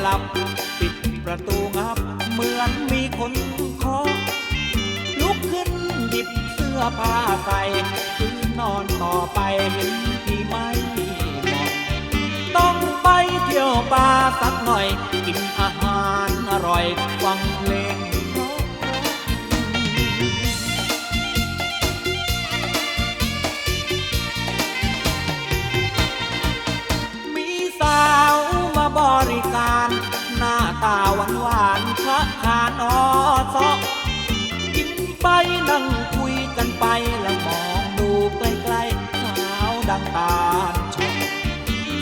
หลับ ปิดประตูอับ เหมือนมีคนเคาลุกขึ้นหยิบเสื้อผ้าใส่คืนนอนต่อไปเห็นที่ไม่เหมาะต้องไปเที่ยวป่าสักหน่อย กินอาหารอร่อยฟังเพลงานหวานๆคะขานอซอกินไปนั่งคุยกันไปแล้วมองดูใกล้ๆสาวดังตาชอ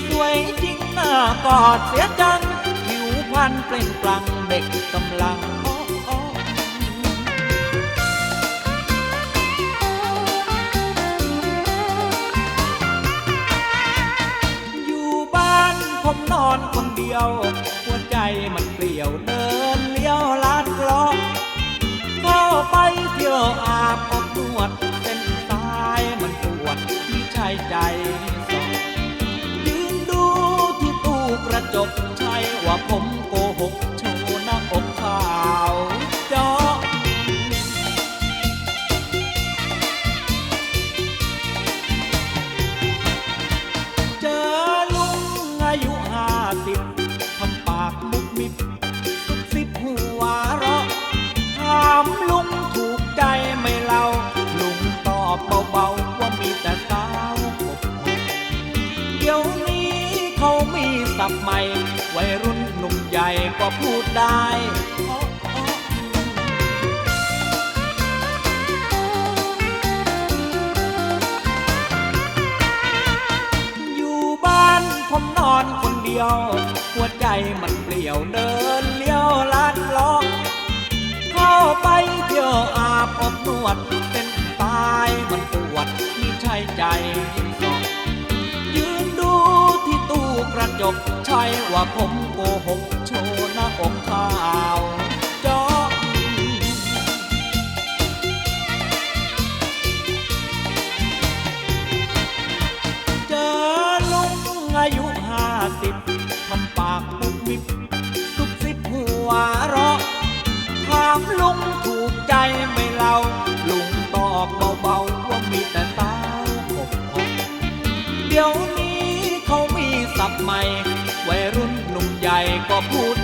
สวยจริงหน้ากอดเสียจังผิวพรรณเปล่งปลั่งเด็กกำลัง ผมนอนคนเดียว หัวใจมันเปลี่ยวเดินเลี้ยวลาดกลองก็ไปเที่ยวอาบอบนวดเส้นสายมันปวดที่ชายใจสองยืนดูที่ตู้กระจกใช่ว่าผม เขามีสับใหม่ วัยรุ่นหนุ่มใหญ่ก็พูดได้อยู่บ้านผมนอนคนเดียว หัวใจมันเปลี่ยวเดินเลี้ยวลาดล้องเข้าไปเที่ยวอาบอบนวด เป็นตายมันปวดมีใช่ใจสอ กระจก ใช่ว่าผมโกหกโชว์หน้าอกขาวจอเจอลุงอายุห้าสิบทำปากมุกมิบซุบซิบหัวเราะถามลุงถู ก็พูด